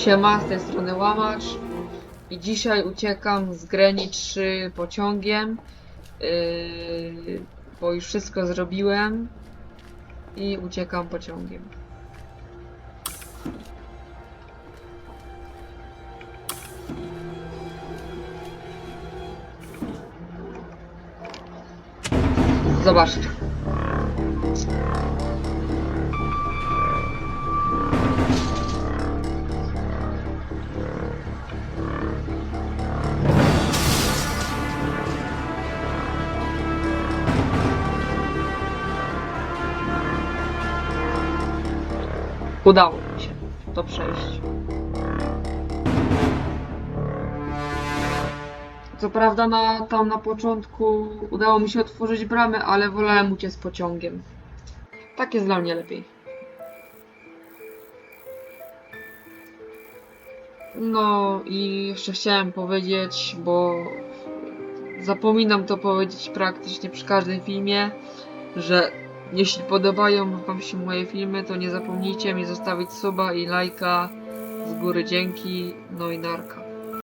Siema, z tej strony Łamacz i dzisiaj uciekam z Greni 3 pociągiem, yy, bo już wszystko zrobiłem i uciekam pociągiem. Zobaczcie. Udało mi się to przejść. Co prawda na, tam na początku udało mi się otworzyć bramę, ale wolałem uciec pociągiem. Tak jest dla mnie lepiej. No i jeszcze chciałem powiedzieć, bo zapominam to powiedzieć praktycznie przy każdym filmie, że jeśli podobają Wam się moje filmy, to nie zapomnijcie mi zostawić suba i lajka. Z góry dzięki, no i narka.